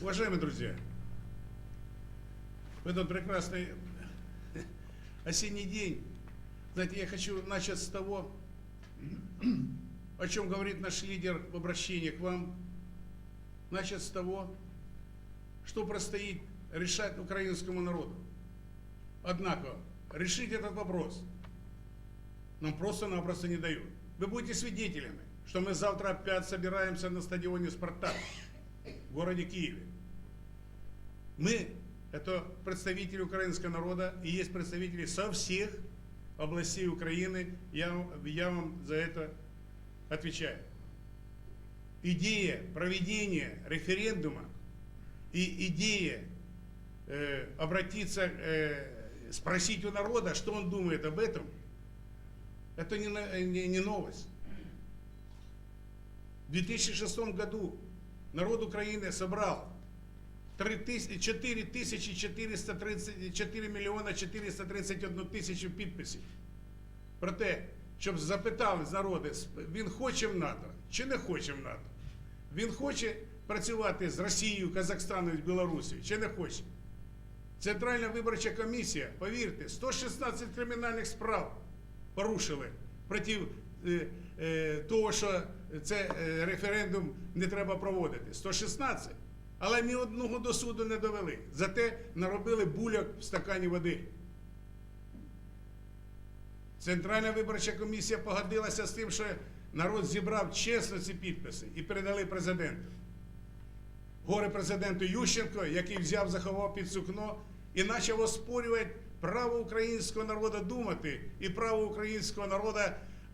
Уважаемые друзья, в этот прекрасный осенний день, знаете, я хочу начать с того, о чем говорит наш лидер в обращении к вам, начать с того, что предстоит решать украинскому народу. Однако, решить этот вопрос нам просто-напросто не дают. Вы будете свидетелями, что мы завтра опять собираемся на стадионе «Спартак» в городе Киеве. Мы – это представители украинского народа, и есть представители со всех областей Украины. Я, я вам за это отвечаю. Идея проведения референдума и идея э, обратиться, э, спросить у народа, что он думает об этом, это не, не- не новость. В 2006 году народ Украины собрал 4430, 4 мільйона 431 тисячу підписів про те, щоб запитали з народу, він хоче в НАТО чи не хоче в НАТО. Він хоче працювати з Росією, Казахстаном, з Білорусією, чи не хоче. Центральна виборча комісія, повірте, 116 кримінальних справ порушили проти е, е, того, що це е, референдум не треба проводити. 116. Але ні одного до суду не довели. Зате наробили буляк в стакані води. Центральна виборча комісія погодилася з тим, що народ зібрав чесно ці підписи і передали президенту. Горе президенту Ющенко, який взяв, заховав під сукно і почав оспорювати право українського народу думати і право українського народу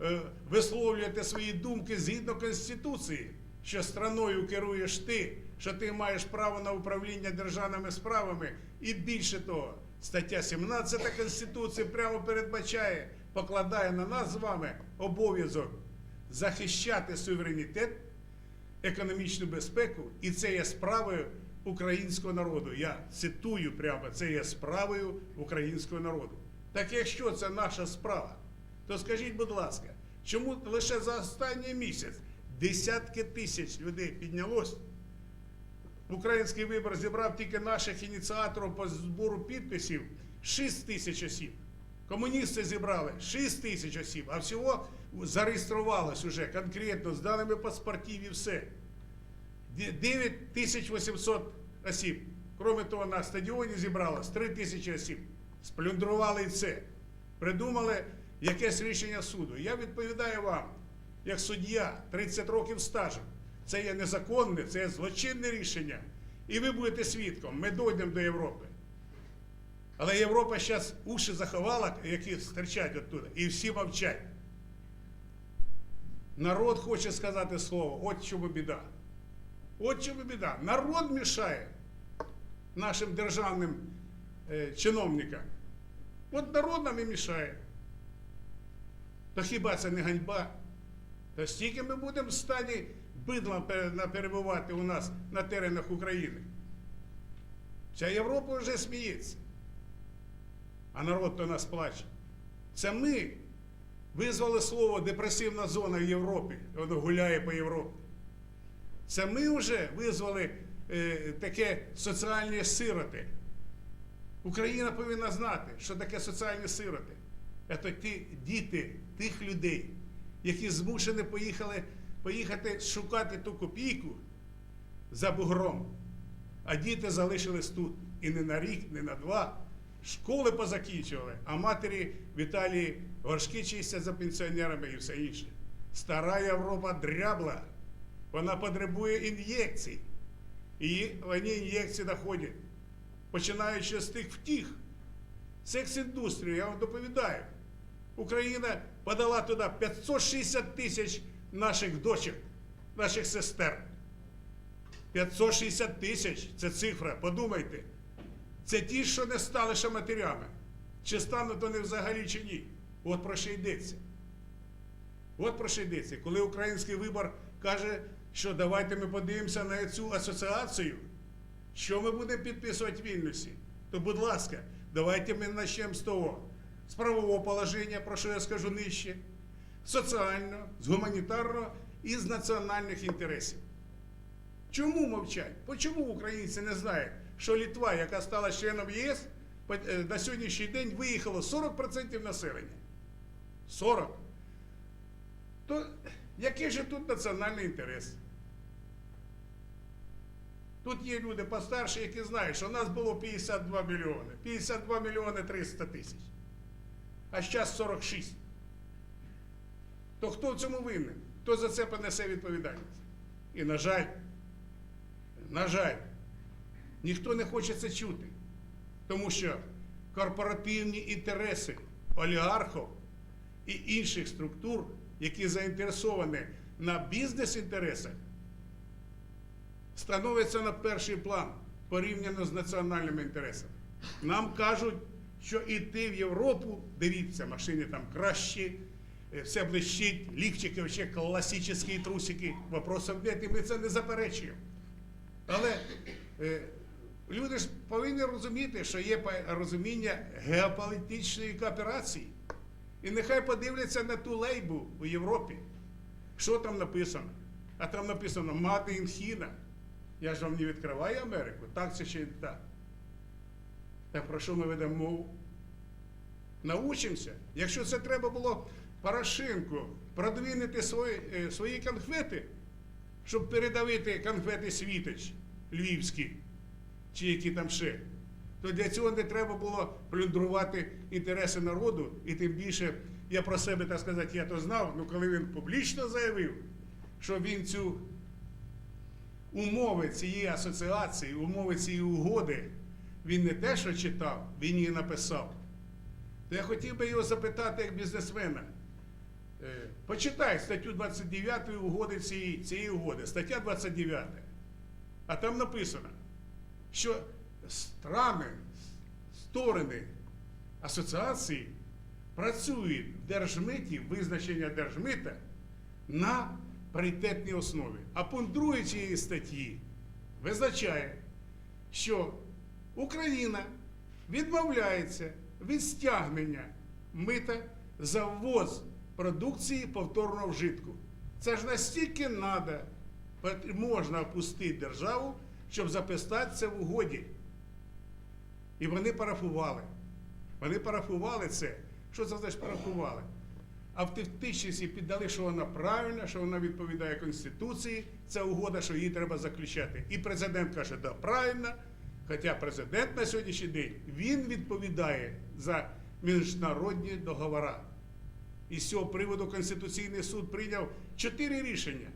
е, висловлювати свої думки згідно Конституції, що страною керуєш ти, що ти маєш право на управління державними справами. І більше того, стаття 17 Конституції прямо передбачає, покладає на нас з вами обов'язок захищати суверенітет економічну безпеку, і це є справою українського народу. Я цитую прямо, це є справою українського народу. Так якщо це наша справа, то скажіть, будь ласка, чому лише за останній місяць десятки тисяч людей піднялось? Український вибор зібрав тільки наших ініціаторів по збору підписів 6 тисяч осіб. Комуністи зібрали 6 тисяч осіб, а всього зареєструвалось уже конкретно з даними паспортів і все. 9800 осіб. Кроме того, на стадіоні зібралось 3 тисячі осіб. Сплюндрували і це. Придумали якесь рішення суду. Я відповідаю вам, як суддя, 30 років стажу. Це є незаконне, це є злочинне рішення. І ви будете свідком. Ми дійдемо до Європи. Але Європа зараз уші заховала, які стирчать оттуда, і всі мовчать. Народ хоче сказати слово, от чому біда. От чому біда. Народ мішає нашим державним е, чиновникам. От народ нам і мішає. То хіба це не ганьба? То стільки ми будемо в стані на- перебувати у нас на теренах України. Вся Європа вже сміється. А народ то нас плаче. Це ми визвали слово депресивна зона в Європі. Воно гуляє по Європі. Це ми вже визвали е, таке соціальні сироти. Україна повинна знати, що таке соціальні сироти. Це ті діти тих людей, які змушені поїхали, поїхати шукати ту копійку за бугром. А діти залишились тут. І не на рік, не на два. Школи позакінчували, а матері в Італії горшки чистять за пенсіонерами і все інше. Стара Європа дрябла. Вона потребує ін'єкцій. І вони ін'єкції доходять, починаючи з тих втіх. Секс-індустрію, я вам доповідаю. Україна подала туди 560 тисяч наших дочок, наших сестер. 560 тисяч це цифра, подумайте. Це ті, що не стали ще матерями. Чи стануть вони взагалі чи ні? От про що йдеться. От про що йдеться. Коли український вибор каже, що давайте ми подивимося на цю асоціацію, що ми будемо підписувати в Вільнюсі, то, будь ласка, давайте ми почнемо з того, з правового положення, про що я скажу нижче, соціального, з гуманітарного і з національних інтересів. Чому мовчать? Чому українці не знають, що Літва, яка стала членом ЄС, е, на сьогоднішній день виїхало 40% населення? 40. То який же тут національний інтерес? Тут є люди постарші, які знають, що у нас було 52 мільйони. 52 мільйони 300 тисяч. А зараз 46. То хто в цьому винен? Хто за це понесе відповідальність? І, на жаль, на жаль, ніхто не хоче це чути. Тому що корпоративні інтереси олігархів і інших структур, які заінтересовані на бізнес-інтересах, становиться на перший план порівняно з національними інтересами. Нам кажуть, що йти в Європу, дивіться, машини там кращі, все блищить, ліфчики, ще класичні трусики. Вопросов нет, і ми це не заперечуємо. Але е, люди ж повинні розуміти, що є розуміння геополітичної кооперації. І нехай подивляться на ту лейбу у Європі. Що там написано? А там написано in China. Я ж вам не відкриваю Америку, так це чи не так. Так про що ми ведемо мову? Научимося. Якщо це треба було Порошенку продвинути свої, е, свої конфети, щоб передавити конфети світоч львівські, чи які там ще, то для цього не треба було плюндрувати інтереси народу, і тим більше я про себе, так сказати, я то знав, ну коли він публічно заявив, що він цю умови цієї асоціації, умови цієї угоди, він не те, що читав, він її написав. То я хотів би його запитати як бізнесмена. Е, Почитай статтю 29 угоди цієї, цієї угоди, стаття 29. А там написано, що страни, сторони асоціації працюють в держмиті, визначення держмита на паритетній основі. А пункт 2 цієї статті визначає, що Україна відмовляється від стягнення мита за ввоз продукції повторного вжитку. Це ж настільки надо, можна опустити державу, щоб записати це в угоді. І вони парафували. Вони парафували це. Що це значить парафували? А в піддали, що вона правильна, що вона відповідає Конституції. Це угода, що її треба заключати. І президент каже, да, правильно. Хоча президент на сьогоднішній день він відповідає за міжнародні договори. І з цього приводу Конституційний суд прийняв чотири рішення,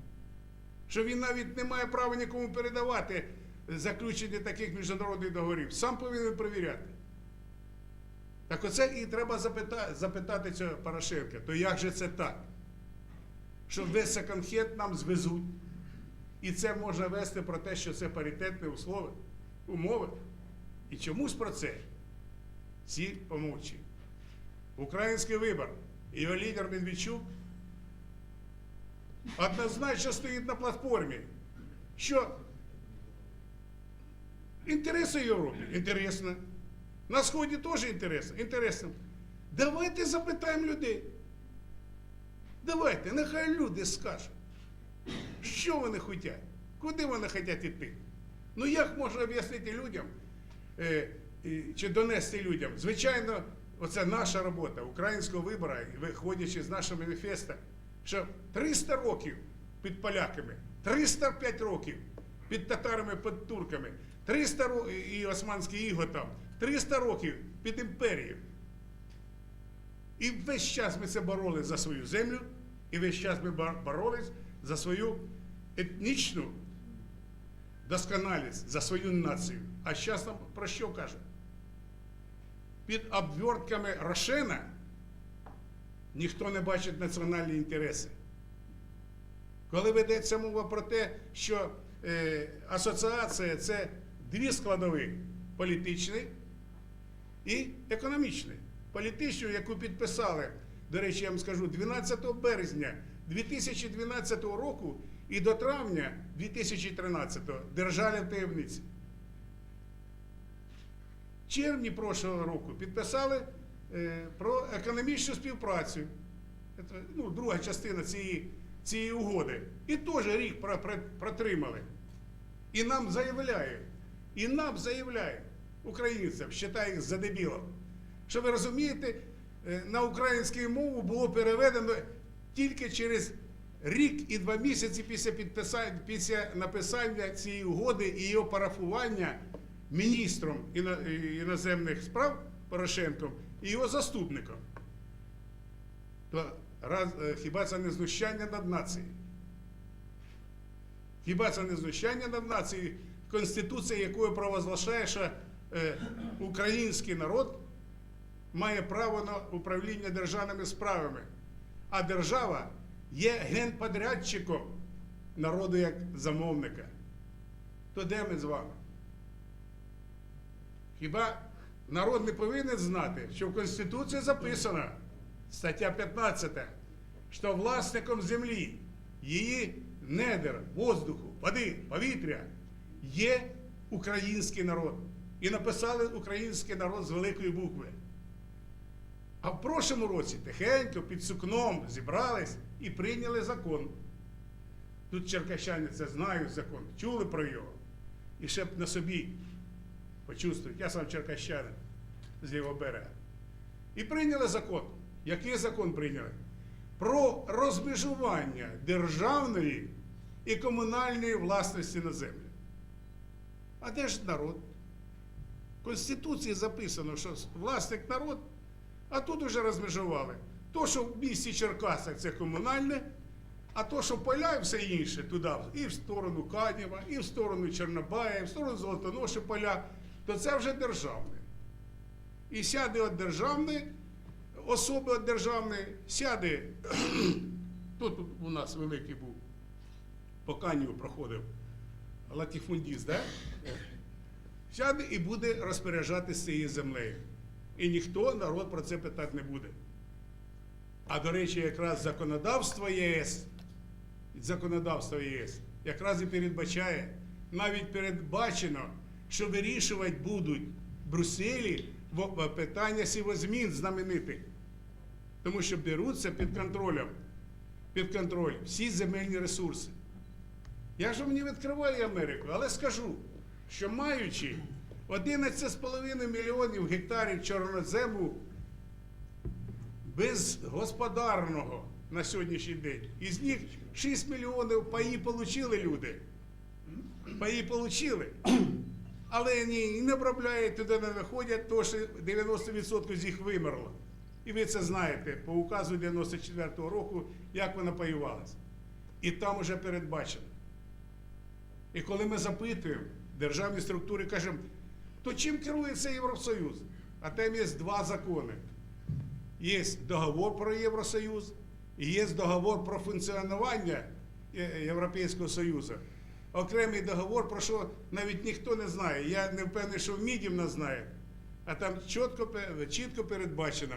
що він навіть не має права нікому передавати заключення таких міжнародних договорів. Сам повинен перевіряти. Так оце і треба запитати, запитати цього Порошенка, то як же це так? Що весь конхет нам звезуть. І це можна вести про те, що це паритетні услови, умови. І чомусь про це всі помовчують. Український вибор, його лідер Медведчук однозначно стоїть на платформі, що інтереси Європи інтересно. На Сході теж інтересно. інтересно. Давайте запитаємо людей. Давайте, нехай люди скажуть, що вони хочуть, куди вони хочуть йти. Ну як можна об'яснити людям е, чи донести людям? Звичайно, оце наша робота українського вибору, виходячи з нашого маніфеста, що 300 років під поляками, 305 років під татарами, під турками, 300 років і османський іго там, 300 років під імперією. І весь час ми це боролись за свою землю, і весь час ми боролись за свою етнічну досконалість, за свою націю. А зараз нам про що кажуть? Під обвертками Рошена ніхто не бачить національні інтереси. Коли ведеться мова про те, що е, асоціація це дві складові політичний і економічний. Політичну, яку підписали, до речі, я вам скажу, 12 березня 2012 року і до травня 2013 держали в таємниці. В червні прошлого року підписали е, про економічну співпрацю. Це, ну, друга частина цієї, цієї угоди. І теж рік про- про- протримали. І нам заявляють, і нам заявляють, українцям, вважаю їх за дебілом. Що ви розумієте, е, на українську мову було переведено тільки через рік і два місяці після підписання, після написання цієї угоди і її парафування міністром е, іноземних справ Порошенком і його заступником. То раз, е, хіба це не знущання над нацією? Хіба це не знущання над нацією, Конституція якою провозглашає, що е, український народ має право на управління державними справами, а держава є генподрядчиком народу як замовника. То де ми з вами? Хіба народ не повинен знати, що в Конституції записано, стаття 15, що власником землі, її недер, воздуху, води, повітря є український народ. І написали український народ з великої букви. А в прошлому році тихенько під сукном зібрались і прийняли закон. Тут черкащани це знають закон, чули про його. І ще б на собі почувствують. Я сам черкащанин з лівого берега. І прийняли закон. Який закон прийняли? Про розмежування державної і комунальної власності на землю. А де ж народ? В Конституції записано, що власник народ, а тут уже розмежували. То, що в місті Черкасах це комунальне, а то, що поля і все інше туди, і в сторону Канєва, і в сторону Чорнобая, і в сторону Золотоноші поля, то це вже державне. І сяде от державне, особи от державне, сяде, тут у нас великий був, по Канєву проходив латифундіст, да? сяде і буде розпоряджатися цією землею. І ніхто народ про це питати не буде. А до речі, якраз законодавство ЄС, законодавство єС якраз і передбачає, навіть передбачено, що вирішувати будуть в Брюсселі питання сівозмін знаменитих. Тому що беруться під контролем, під контроль всі земельні ресурси. Я ж вам відкриваю Америку, але скажу, що маючи 11,5 мільйонів гектарів чорнозему безгосподарного на сьогоднішній день, із них 6 мільйонів паї отримали люди. Паї отримали. Але ні, не обробляють, туди не виходять, то що 90% з їх вимерло. І ви це знаєте по указу 94-го року, як вона паювалася. І там вже передбачено. І коли ми запитуємо державні структури, кажемо, то чим керується Євросоюз? А там є два закони. Є договор про Євросоюз і є договор про функціонування Європейського Союзу. Окремий договор, про що навіть ніхто не знає. Я не впевнений, що в Мідів не знає. А там чітко, чітко передбачено,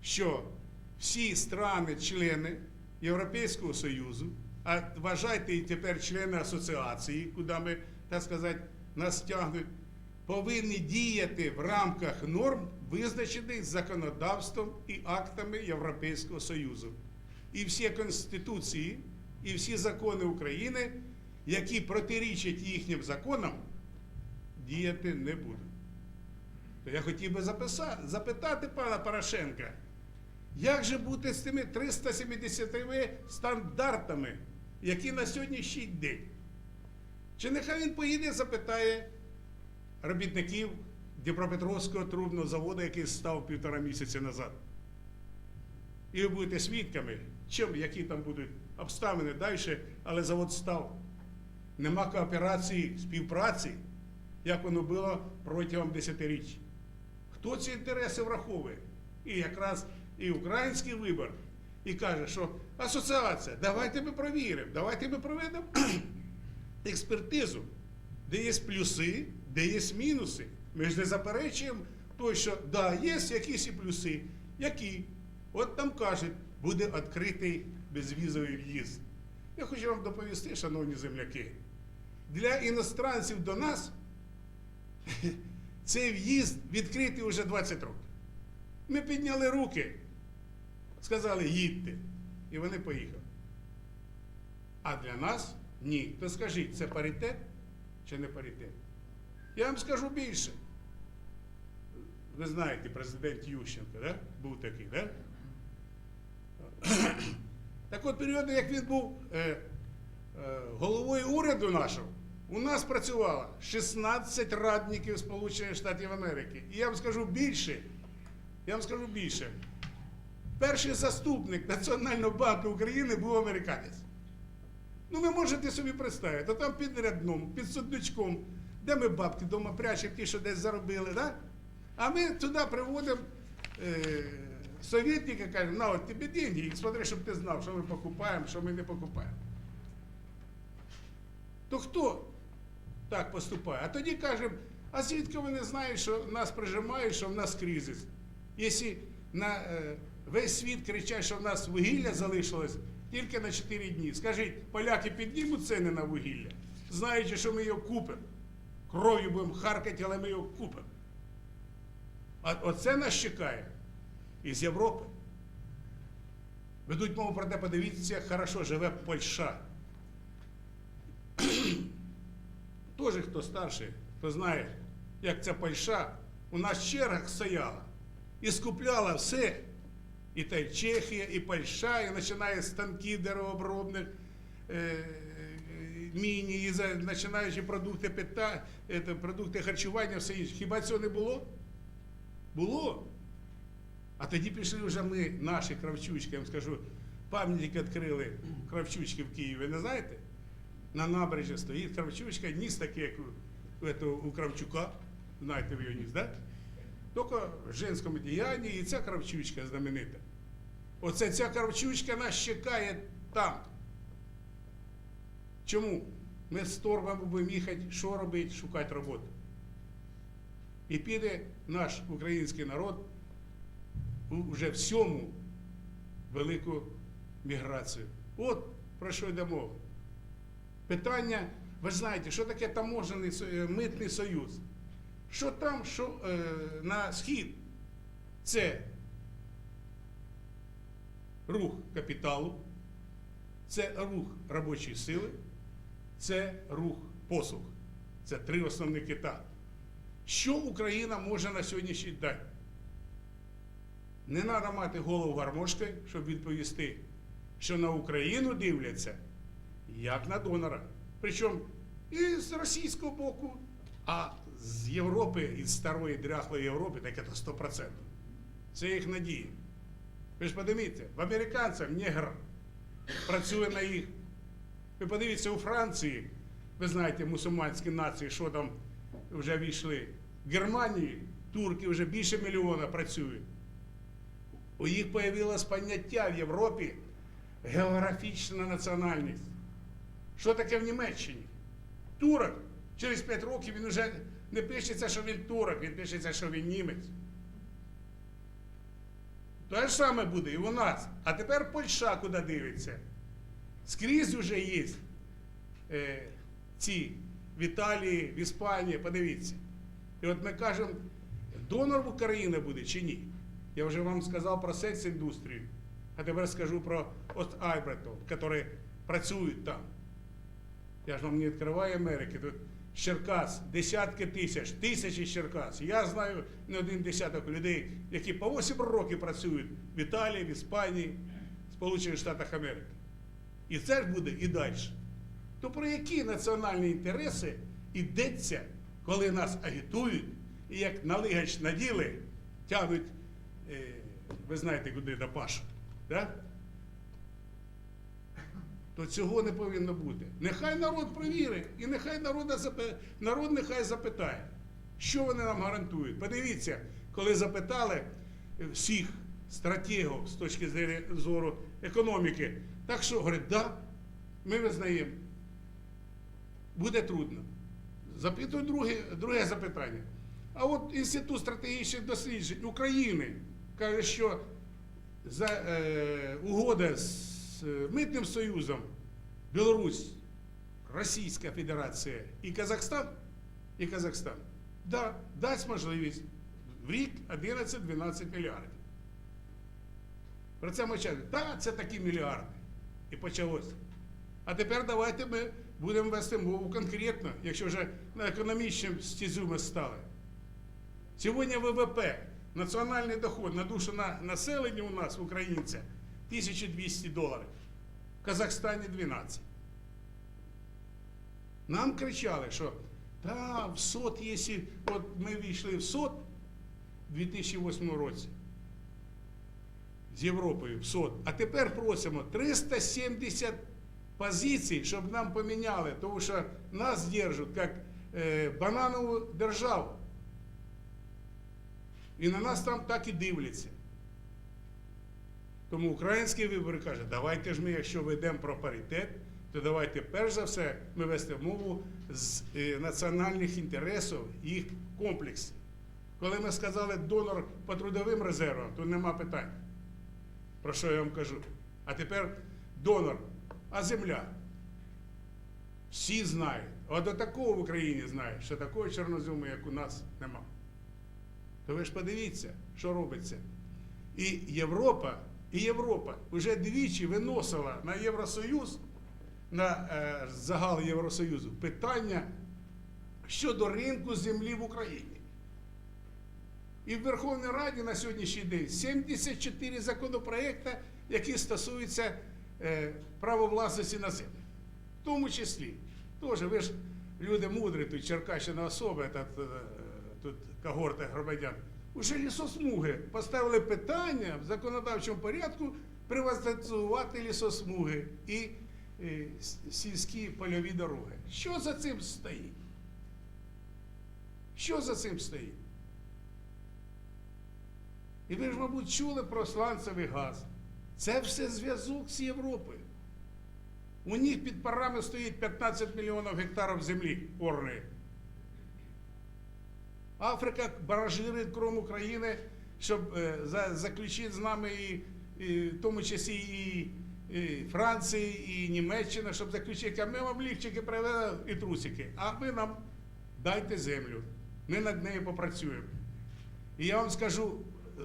що всі страни-члени Європейського Союзу, а вважайте і тепер члени асоціації, куди ми, так сказати, нас тягнуть, повинні діяти в рамках норм, визначених законодавством і актами Європейського Союзу. І всі конституції, і всі закони України, які протирічать їхнім законам, діяти не будуть. То я хотів би записати, запитати пана Порошенка, як же бути з тими 370 стандартами, які на сьогоднішній день? Чи нехай він поїде запитає робітників Дніпропетровського трубного заводу, який став півтора місяця назад? І ви будете свідками, чим, які там будуть обставини далі, але завод став. Нема кооперації, співпраці, як воно було протягом десятиріч. Хто ці інтереси враховує? І якраз і український вибор, і каже, що асоціація, давайте ми провіримо, давайте ми проведемо експертизу, де є плюси, де є мінуси. Ми ж не заперечуємо той, що да, є якісь і плюси. Які? От там кажуть, буде відкритий безвізовий в'їзд. Я хочу вам доповісти, шановні земляки, для іностранців до нас цей в'їзд відкритий вже 20 років. Ми підняли руки, сказали, їдьте. І вони поїхали. А для нас ні. То скажіть, це паритет? чи не паритет. Я вам скажу більше. Ви знаєте, президент Ющенко, да? був такий, да? Так от періоди, як він був е, е, головою уряду нашого, у нас працювало 16 радників Сполучених Штатів Америки. І я вам скажу більше, я вам скажу більше. Перший заступник Національного банку України був американець. Ну, ви можете собі представити, а там під рядном, під судничком, де ми бабки вдома прячемо, ті, що десь заробили, да? А ми туди приводимо е, совєтника, кажемо, на от тобі деньги, і смотри, щоб ти знав, що ми покупаємо, що ми не покупаємо. То хто так поступає? А тоді кажемо, а звідки вони знають, що нас прижимають, що в нас кризис? Якщо на е, весь світ кричать, що в нас вугілля залишилось тільки на 4 дні. Скажіть, поляки піднімуть ціни на вугілля, знаючи, що ми його купимо. Кров'ю будемо харкати, але ми його купимо. А оце нас чекає із Європи. Ведуть мову про те, подивіться, як хорошо живе Польща. Тоже хто старший, хто знає, як ця Польща у нас в чергах стояла і скупляла все. І та й Чехія, і Польща, і починає з станків деревообробних, е, е, міні, і починаючи продукти пита, е, продукти харчування, все інше. Хіба цього не було? Було. А тоді пішли вже ми, наші кравчучки, я вам скажу, пам'ятник відкрили кравчучки в Києві, не знаєте? На набережі стоїть кравчучка, ніс такий, як у, у, у Кравчука. Знаєте ви його ніс, так? Да? Тільки в женському діянні і ця кравчучка знаменита. Оце ця кравчучка нас чекає там. Чому? Ми з торбами будемо їхати, що робити, шукати роботу. І піде наш український народ вже всьому велику міграцію. От про що йде мова. Питання, ви знаєте, що таке таможений е, митний союз? Що там, що е, на схід? Це рух капіталу, це рух робочої сили, це рух послуг. Це три основні кита. Що Україна може на сьогоднішній день? Не треба мати голову гармошки, щоб відповісти, що на Україну дивляться як на донора. Причому і з російського боку, а з Європи, із старої дряхлої Європи, так це 100%. Це їх надія. Ви ж подивіться, в американців негр працює на їх. Ви подивіться у Франції, ви знаєте, мусульманські нації, що там вже війшли. В Германії турки вже більше мільйона працюють. У їх появилось поняття в Європі географічна національність. Що таке в Німеччині? Турок. Через 5 років він вже не пишеться, що він турок, він пишеться, що він німець. Те ж саме буде і у нас. А тепер Польща куди дивиться. Скрізь вже є е, ці в Італії, в Іспанії, подивіться. І от ми кажемо, донор в Україні буде чи ні? Я вже вам сказав про секс-індустрію, а тепер скажу про Альбертов, які працюють там. Я ж вам не відкриваю Америки. Тут Черкас, десятки тисяч, тисячі Черкас. Я знаю не один десяток людей, які по 8 років працюють в Італії, в Іспанії, в Сполучених Штатах Америки. І це ж буде і далі. То про які національні інтереси йдеться, коли нас агітують і як налигач наділи тягнуть, е, ви знаєте, куди до Пашу. Да? то цього не повинно бути. Нехай народ провірить, і нехай народ, народ нехай запитає, що вони нам гарантують. Подивіться, коли запитали всіх стратегів з точки зору економіки, так що, говорять, да, ми визнаємо. Буде трудно. Запитую друге, друге запитання. А от Інститут стратегічних досліджень України каже, що за е, угода з е, Митним Союзом Білорусь, Російська Федерація і Казахстан, і Казахстан, да, дасть можливість в рік 11-12 мільярдів. Про це мовчали. Так, це такі мільярди. І почалося. А тепер давайте ми будемо вести мову конкретно, якщо вже на економічному стізю ми стали. Сьогодні ВВП, національний доход на душу на населення у нас, українця, 1200 доларів. В Казахстані 12. Нам кричали, що та, в СОТ, якщо от ми війшли в СОТ у 2008 році з Європою в СОТ, а тепер просимо 370 позицій, щоб нам поміняли, тому що нас держать як е, бананову державу. І на нас там так і дивляться. Тому український вибори каже, давайте ж ми, якщо ведемо про паритет, то давайте перш за все ми вести мову з е, національних інтересів, їх комплексів. Коли ми сказали донор по трудовим резервам, то нема питань. Про що я вам кажу? А тепер донор, а земля. Всі знають. А до такого в Україні знають, що такого чорнозему, як у нас, нема. То ви ж подивіться, що робиться. І Європа, і Європа вже двічі виносила на Євросоюз, на е, загал Євросоюзу питання щодо ринку землі в Україні. І в Верховній Раді на сьогоднішній день 74 законопроекти, які стосуються е, права власності на землю. В тому числі, теж ви ж люди мудрі, тут Черкащина особа, тут, е, тут когорта громадян. Уже лісосмуги поставили питання в законодавчому порядку приватизувати лісосмуги і е, сільські польові дороги. Що за цим стоїть? Що за цим стоїть? І ви ж, мабуть, чули про сланцевий газ. Це все зв'язок з Європою. У них під парами стоїть 15 мільйонів гектарів землі орної. Африка баражирує кром України, щоб е, заключити з нами і, і в тому числі і, і Франції, і Німеччина, щоб заключити, а ми вам лівчики привели і трусики. А ви нам дайте землю. Ми над нею попрацюємо. І я вам скажу,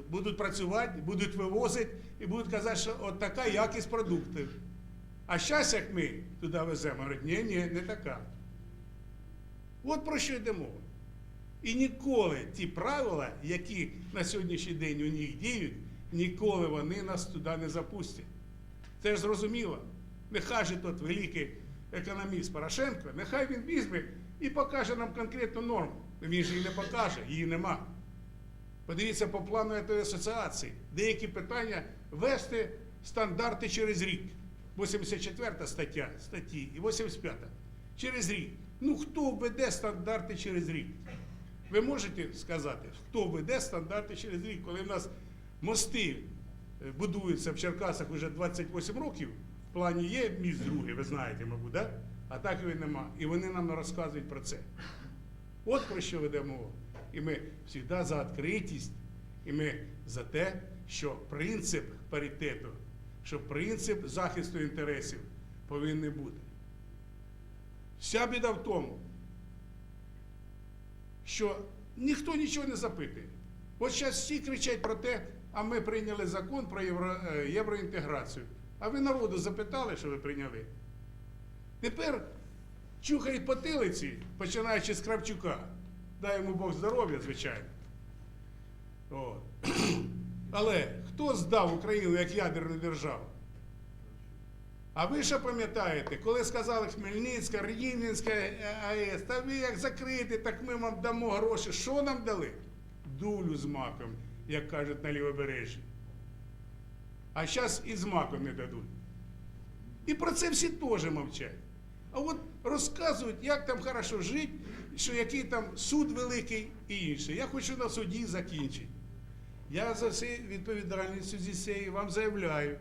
будуть працювати, будуть вивозити і будуть казати, що от така якість продуктів. А зараз, як ми туди веземо, говорять, ні, ні, не така. От про що йде мова. І ніколи ті правила, які на сьогоднішній день у них діють, ніколи вони нас туди не запустять. Це ж зрозуміло. Нехай же тот великий економіст Порошенко, нехай він візьме і покаже нам конкретну норму. Він же її не покаже, її нема. Подивіться по плану цієї асоціації. Деякі питання вести стандарти через рік. 84 стаття статті і 85. Через рік. Ну хто введе стандарти через рік? Ви можете сказати, хто веде стандарти через рік, коли в нас мости е, будуються в Черкасах вже 28 років, в плані є міст другий, ви знаєте, мабуть, да? а так його нема. І вони нам розказують про це. От про що веде мова. І ми завжди за відкритість, і ми за те, що принцип паритету, що принцип захисту інтересів повинен бути. Вся біда в тому, що ніхто нічого не запитує. От зараз всі кричать про те, а ми прийняли закон про євро, е, євроінтеграцію. А ви народу запитали, що ви прийняли? Тепер чухають потилиці, починаючи з Кравчука. Дай йому Бог здоров'я, звичайно. От. Але хто здав Україну як ядерну державу? А ви що пам'ятаєте, коли сказали Хмельницька, Рівненська е, АЕС, та ви як закрити, так ми вам дамо гроші. Що нам дали? Дулю з маком, як кажуть на лівобережжі. А зараз і з маком не дадуть. І про це всі теж мовчать. А от розказують, як там хорошо жити, що який там суд великий і інше. Я хочу на суді закінчити. Я за все відповідальністю зі цієї вам заявляю.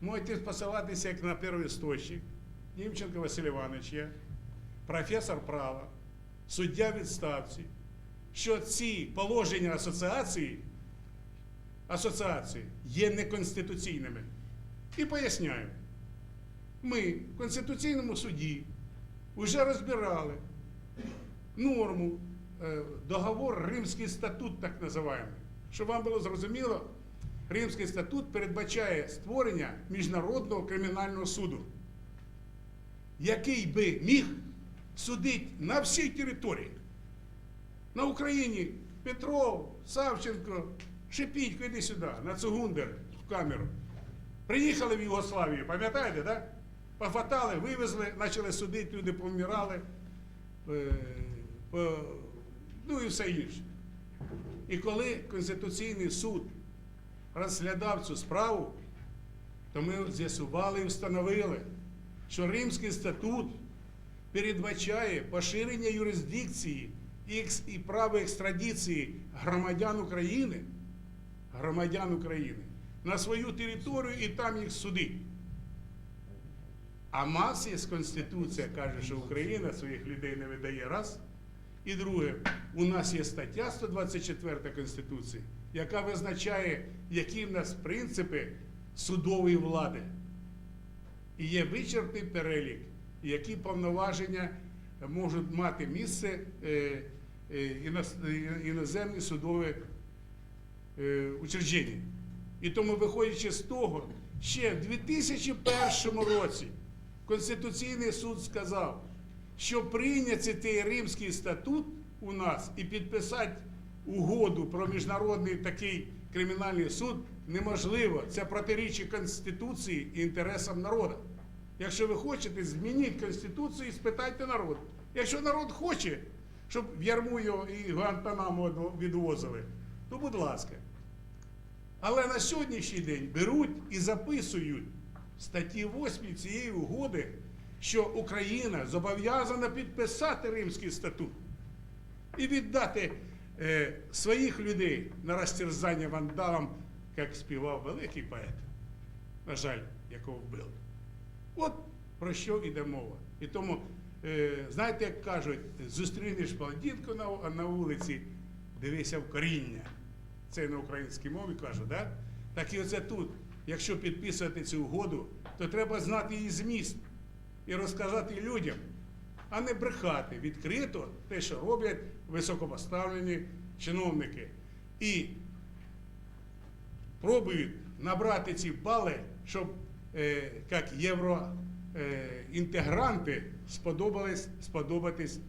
Можете посилатися як на первоісточник. Німченко Василь Іванович є, професор права, суддя відставці, що ці положення асоціації, асоціації є неконституційними. І поясняю. Ми в Конституційному суді вже розбирали норму, е, договор Римський статут, так називаємо. Щоб вам було зрозуміло, Римський статут передбачає створення Міжнародного кримінального суду. який би міг судити на всій території. На Україні Петров, Савченко, Шипітько, іди сюди, на Цугундер в камеру. Приїхали в Югославію, пам'ятаєте, да? Похватали, вивезли, почали судити, люди помирали, е, ну і все інше. І коли Конституційний суд розглядав цю справу, то ми з'ясували і встановили, що Римський статут передбачає поширення юрисдикції і, право екстрадиції громадян України, громадян України на свою територію і там їх судить. А є Конституція каже, що Україна своїх людей не видає раз. І друге, у нас є стаття 124 Конституції, яка визначає, які в нас принципи судової влади. І є вичерпний перелік, які повноваження можуть мати місце е, е, е, іноземні судові учреждення. І тому, виходячи з того, ще в 2001 році Конституційний суд сказав, що прийняти цей Римський статут у нас і підписати угоду про міжнародний такий кримінальний суд неможливо. Це протирічить Конституції і інтересам народу. Якщо ви хочете, змініть Конституцію і спитайте народ. Якщо народ хоче, щоб в ярму його і Гуантанамо відвозили, то будь ласка. Але на сьогоднішній день беруть і записують статті 8 цієї угоди, що Україна зобов'язана підписати Римський статут і віддати е, своїх людей на розтерзання вандалам, як співав великий поет, на жаль, якого вбили. От про що йде мова. І тому, е, знаєте, як кажуть, зустрінеш бандитку на, на вулиці, дивися в коріння. Це на українській мові кажу, да? так і оце тут. Якщо підписувати цю угоду, то треба знати її зміст і розказати людям, а не брехати відкрито те, що роблять високопоставлені чиновники. І пробують набрати ці бали, щоб е, як євроінтегранти сподобались, сподобатись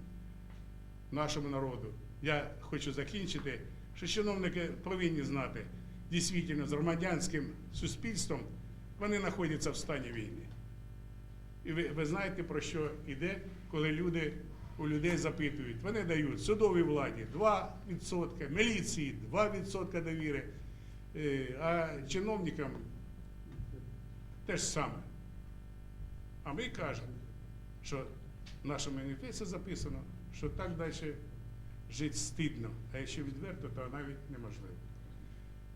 нашому народу. Я хочу закінчити, що чиновники повинні знати, дійсно, з громадянським суспільством вони знаходяться в стані війни. І ви, ви знаєте, про що йде, коли люди у людей запитують. Вони дають судовій владі 2%, міліції 2% довіри, е, а чиновникам те ж саме. А ми кажемо, що в нашому маніфесті записано, що так далі жити стидно, а якщо відверто, то навіть неможливо.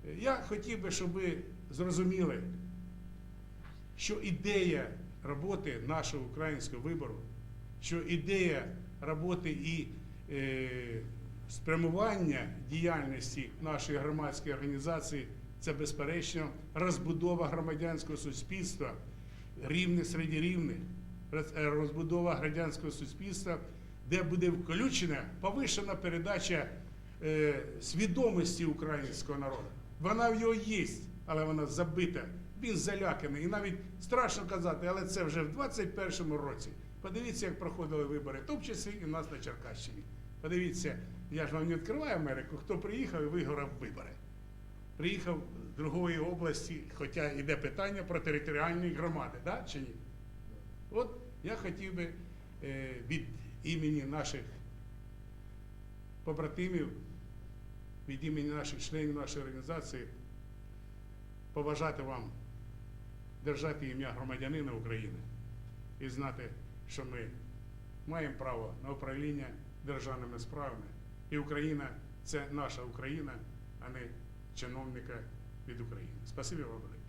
Е, Я хотів би, щоб ви зрозуміли, що ідея роботи нашого українського вибору, що ідея роботи і е, спрямування діяльності нашої громадської організації це безперечно розбудова громадянського суспільства, рівне серед рівних, е, розбудова громадянського суспільства, де буде включена повишена передача е, свідомості українського народу. Вона в його є, але вона забита. Він заляканий. І навіть страшно казати, але це вже в 21-му році. Подивіться, як проходили вибори, в тому числі і в нас на Черкащині. Подивіться, я ж вам не відкриваю Америку, хто приїхав і виграв вибори. Приїхав з другої області, хоча йде питання про територіальні громади, да? чи ні? От я хотів би е, від імені наших побратимів, від імені наших членів нашої організації побажати вам держати ім'я громадянина України і знати, що ми маємо право на управління державними справами. І Україна це наша Україна, а не чиновника від України. Спасибі вам велике.